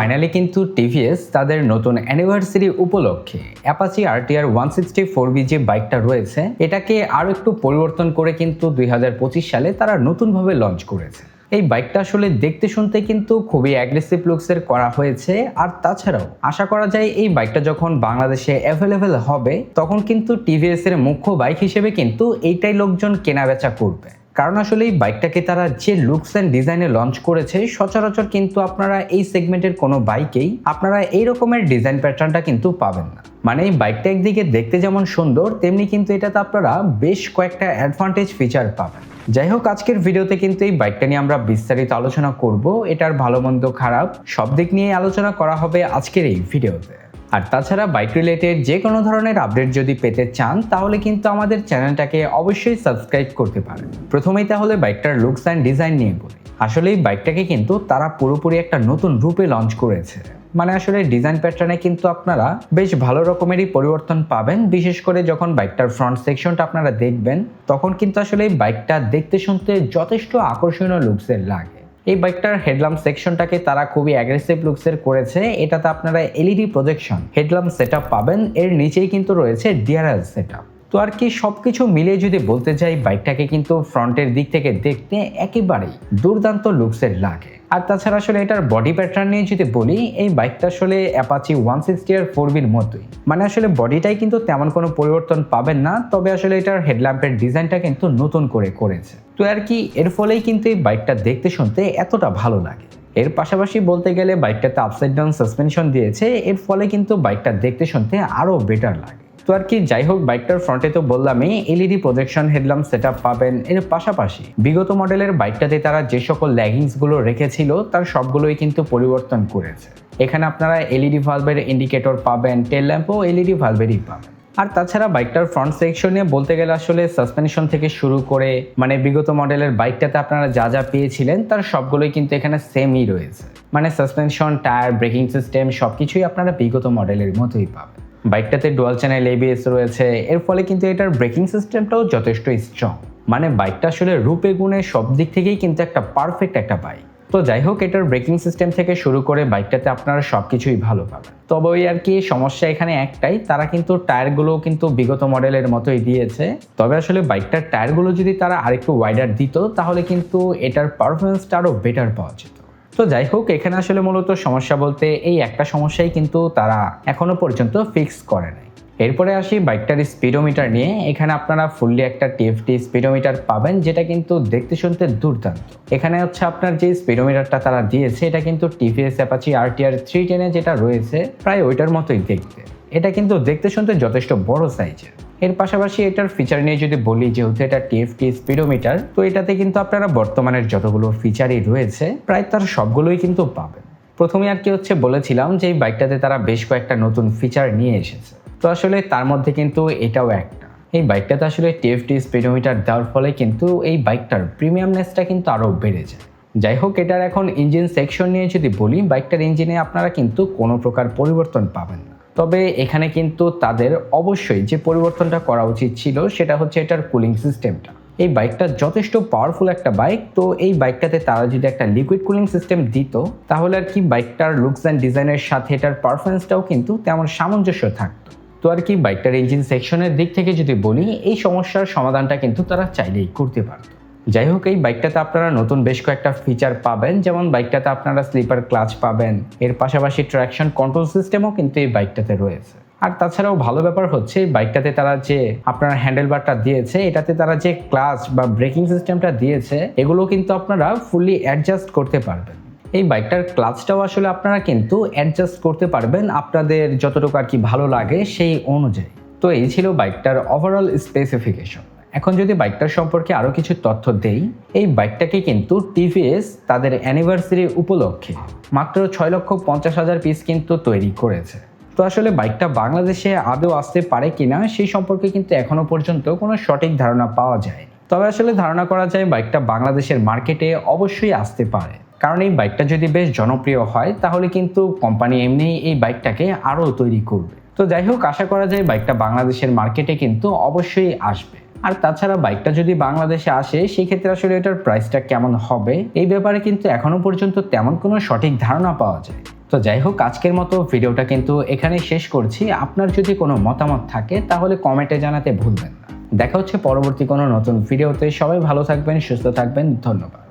Finally কিন্তু TVS তাদের নতুন অ্যানিভার্সারি উপলক্ষে Apache RTR one sixty four B যে বাইকটা রয়েছে। এটাকে আরও একটু পরিবর্তন করে কিন্তু দুই হাজার পঁচিশ সালে তারা নতুনভাবে লঞ্চ করেছে। এই বাইকটা আসলে দেখতে শুনতে কিন্তু খুবই অ্যাগ্রেসিভ লুকসের করা হয়েছে। আর তাছাড়াও আশা করা যায় এই বাইকটা যখন বাংলাদেশে অ্যাভেলেবেল হবে, তখন কিন্তু টিভিএস এর মুখ্য বাইক হিসেবে কিন্তু এইটাই লোকজন কেনা বেচা করবে। কারণ আসলে এই বাইকটাকে তারা যে লুকস অ্যান্ড ডিজাইনে লঞ্চ করেছে, সচরাচর কিন্তু আপনারা এই সেগমেন্টের কোনো বাইকেই আপনারা এই রকমের ডিজাইন প্যাটার্নটা কিন্তু পাবেন না। মানে এই বাইকটা একদিকে দেখতে যেমন সুন্দর, তেমনি কিন্তু এটাতে আপনারা বেশ কয়েকটা অ্যাডভান্টেজ ফিচার পাবেন। যাই হোক, আজকের ভিডিওতে কিন্তু এই বাইকটা নিয়ে আমরা বিস্তারিত আলোচনা করব। এটার ভালো মন্দ খারাপ সব দিক নিয়ে আলোচনা করা হবে আজকের এই ভিডিওতে। আর তাছাড়া বাইক রিলেটেড যে কোনো ধরনের আপডেট যদি পেতে চান, তাহলে কিন্তু আমাদের চ্যানেলটাকে অবশ্যই সাবস্ক্রাইব করতে পারেন। প্রথমেই তাহলে বাইকটার লুকস অ্যান্ড ডিজাইন নিয়ে বলি। আসলে এই বাইকটাকে কিন্তু তারা পুরোপুরি একটা নতুন রূপে লঞ্চ করেছে। মানে আসলে ডিজাইন প্যাটার্নে কিন্তু আপনারা বেশ ভালো রকমেরই পরিবর্তন পাবেন। বিশেষ করে যখন বাইকটার ফ্রন্ট সেকশনটা আপনারা দেখবেন, তখন কিন্তু আসলে এই বাইকটা দেখতে শুনতে যথেষ্ট আকর্ষণীয় লুকসের লাগে। এই বাইকটার হেডলাম সেকশনটাকে তারা খুবই অ্যাগ্রেসিভ লুকসের করেছে। এটাতে আপনারা এলইডি প্রজেকশন হেডলাম সেট পাবেন। এর নিচেই কিন্তু রয়েছে ডিআরএল সেট তো আর কি সব কিছু মিলিয়ে যদি বলতে চাই, বাইকটাকে কিন্তু ফ্রন্টের দিক থেকে দেখতে একেবারেই দুর্দান্ত লুকসের লাগে। আর তাছাড়া আসলে এটার বডি প্যাটার্ন নিয়ে যদি বলি, এই বাইকটা আসলে Apache one sixty R four বির মতোই। মানে আসলে বডিটাই কিন্তু তেমন কোনো পরিবর্তন পাবেন না, তবে আসলে এটার হেডল্যাম্পের ডিজাইনটা কিন্তু নতুন করে করেছে। তো আর কি, এর ফলেই কিন্তু এই বাইকটা দেখতে শুনতে এতটা ভালো লাগে। এর পাশাপাশি বলতে গেলে বাইকটাতে আপসাইড ডাউন সাসপেনশন দিয়েছে, এর ফলে কিন্তু বাইকটা দেখতে শুনতে আরও বেটার লাগে। তো আর কি, যাই হোক, বাইকটার ফ্রন্টে তো বললামই এলইডি প্রজেকশন হেডলাম সেট পাবেন এর পাশাপাশি। বিগত মডেলের বাইকটাতে তারা যে সকল ল্যাগিংসগুলো রেখেছিল, তার সবগুলোই কিন্তু পরিবর্তন করেছে। এখানে আপনারা এলইডি ভালভের ইন্ডিকেটর পাবেন টেল ল্যাম্প ল্যাম্পও এলইডি ভালভেরই পাবেন। আর তাছাড়া বাইকটার ফ্রন্ট সেকশনে বলতে গেলে আসলে সাসপেনশন থেকে শুরু করে মানে বিগত মডেলের বাইকটাতে আপনারা যা যা পেয়েছিলেন, তার সবগুলোই কিন্তু এখানে সেমই রয়েছে। মানে সাসপেনশন টায়ার ব্রেকিং সিস্টেম সব কিছুই আপনারা বিগত মডেলের মতোই পাবেন। বাইকটাতে ডুয়াল চ্যানেল এবিএস রয়েছে। এর ফলে কিন্তু এটার ব্রেকিং সিস্টেমটাও যথেষ্ট স্ট্রং মানে বাইকটা আসলে রূপে গুণে সব দিক থেকেই কিন্তু একটা পারফেক্ট একটা বাইক তো যাই হোক, এটার ব্রেকিং সিস্টেম থেকে শুরু করে বাইকটাতে আপনারা সব কিছুই ভালো পাবেন। তবে ওই আর কি সমস্যা এখানে একটাই, তারা কিন্তু টায়ারগুলো কিন্তু বিগত মডেলের মতোই দিয়েছে। তবে আসলে বাইকটার টায়ারগুলো যদি তারা আরেকটু ওয়াইডার দিত, তাহলে কিন্তু এটার পারফরমেন্সটা আরও বেটার পাওয়া যেত। তো যাই হোক, এখানে আসলে মূলত সমস্যা বলতে এই একটা সমস্যাই কিন্তু তারা এখনও পর্যন্ত ফিক্স করে নাই। এরপরে আসি বাইকটার স্পিডোমিটার নিয়ে। এখানে আপনারা ফুললি একটা টিএফটি স্পিডোমিটার পাবেন, যেটা কিন্তু দেখতে শুনতে দুর্দান্ত। এখানে হচ্ছে আপনার যে স্পিডোমিটারটা তারা দিয়েছে, এটা কিন্তু টিভিএস অ্যাপাচি আর আরটিআর থ্রি টেনে যেটা রয়েছে, প্রায় ওইটার মতোই দেখতে। এটা কিন্তু দেখতে শুনতে যথেষ্ট বড় সাইজের এর পাশাপাশি এটার ফিচার নিয়ে যদি বলি, যেহেতু এটা টিএফটি স্পিডোমিটার তো এটাতে কিন্তু আপনারা বর্তমানের যতগুলো ফিচারই রয়েছে, প্রায় তার সবগুলোই কিন্তু পাবেন। প্রথমে আর কি হচ্ছে বলেছিলাম যে এই বাইকটাতে তারা বেশ কয়েকটা নতুন ফিচার নিয়ে এসেছে। তো আসলে তার মধ্যে কিন্তু এটাও একটা। এই বাইকটাতে আসলে টিএফটি স্পিডোমিটার দেওয়ার ফলে কিন্তু এই বাইকটার প্রিমিয়ামনেসটা কিন্তু আরও বেড়ে যায়। যাই হোক, এটার এখন ইঞ্জিন সেকশন নিয়ে যদি বলি বাইকটার ইঞ্জিনে আপনারা কিন্তু কোনো প্রকার পরিবর্তন পাবেন না। তবে এখানে কিন্তু তাদের অবশ্যই যে পরিবর্তনটা করা উচিত ছিল, সেটা হচ্ছে এটার কুলিং সিস্টেমটা এই বাইকটা যথেষ্ট পাওয়ারফুল একটা বাইক, তো এই বাইকটাতে তারা যদি একটা লিকুইড কুলিং সিস্টেম দিত, তাহলে আর কি বাইকটার লুকস অ্যান্ড ডিজাইনের সাথে এটার পারফরমেন্সটাও কিন্তু তেমন সামঞ্জস্য থাকতো। তো আর কি বাইকটার ইঞ্জিন সেকশনের দিক থেকে যদি বলি, এই সমস্যার সমাধানটা কিন্তু তারা চাইলেই করতে পারত। যাই হোক, এই বাইকটাতে আপনারা নতুন বেশ কয়েকটা ফিচার পাবেন, যেমন বাইকটাতে আপনারা স্লিপার ক্লাচ পাবেন। এর পাশাপাশি ট্র্যাকশন কন্ট্রোল সিস্টেমও কিন্তু এই বাইকটাতে রয়েছে। আর তাছাড়াও ভালো ব্যাপার হচ্ছে বাইকটাতে তারা যে আপনার হ্যান্ডেল বারটা দিয়েছে, এটাতে তারা যে ক্লাচ বা ব্রেকিং সিস্টেমটা দিয়েছে, এগুলো কিন্তু আপনারা ফুললি অ্যাডজাস্ট করতে পারবেন। এই বাইকটার ক্লাচটাও আসলে আপনারা কিন্তু অ্যাডজাস্ট করতে পারবেন আপনাদের যতটুকু আর কি ভালো লাগে সেই অনুযায়ী। তো এই ছিল বাইকটার ওভারঅল স্পেসিফিকেশন এখন যদি বাইকটার সম্পর্কে আরও কিছু তথ্য দেই, এই বাইকটাকে কিন্তু টিভিএস তাদের অ্যানিভার্সারি উপলক্ষে মাত্র ছয় লক্ষ পঞ্চাশ হাজার পিস কিন্তু তৈরি করেছে। তো আসলে বাইকটা বাংলাদেশে আদৌ আসতে পারে কিনা, সেই সম্পর্কে কিন্তু এখনও পর্যন্ত কোনো সঠিক ধারণা পাওয়া যায় তবে আসলে ধারণা করা যায় বাইকটা বাংলাদেশের মার্কেটে অবশ্যই আসতে পারে। কারণ এই বাইকটা যদি বেশ জনপ্রিয় হয়, তাহলে কিন্তু কোম্পানি এমনি এই বাইকটাকে আরও তৈরি করবে। তো যাই হোক, আশা করা যায় বাইকটা বাংলাদেশের মার্কেটে কিন্তু অবশ্যই আসবে। আর তাছাড়া বাইকটা যদি বাংলাদেশে আসে সেই ক্ষেত্রে আসলে এটার প্রাইসটা কেমন হবে? এই ব্যাপারে কিন্তু এখনও পর্যন্ত তেমন কোনো সঠিক ধারণা পাওয়া যায় তো যাই হোক, আজকের মতো ভিডিওটা কিন্তু এখানে শেষ করছি। আপনার যদি কোনো মতামত থাকে, তাহলে কমেন্টে জানাতে ভুলবেন না। দেখা হচ্ছে পরবর্তী কোনো নতুন ভিডিওতে। সবাই ভালো থাকবেন, সুস্থ থাকবেন। ধন্যবাদ।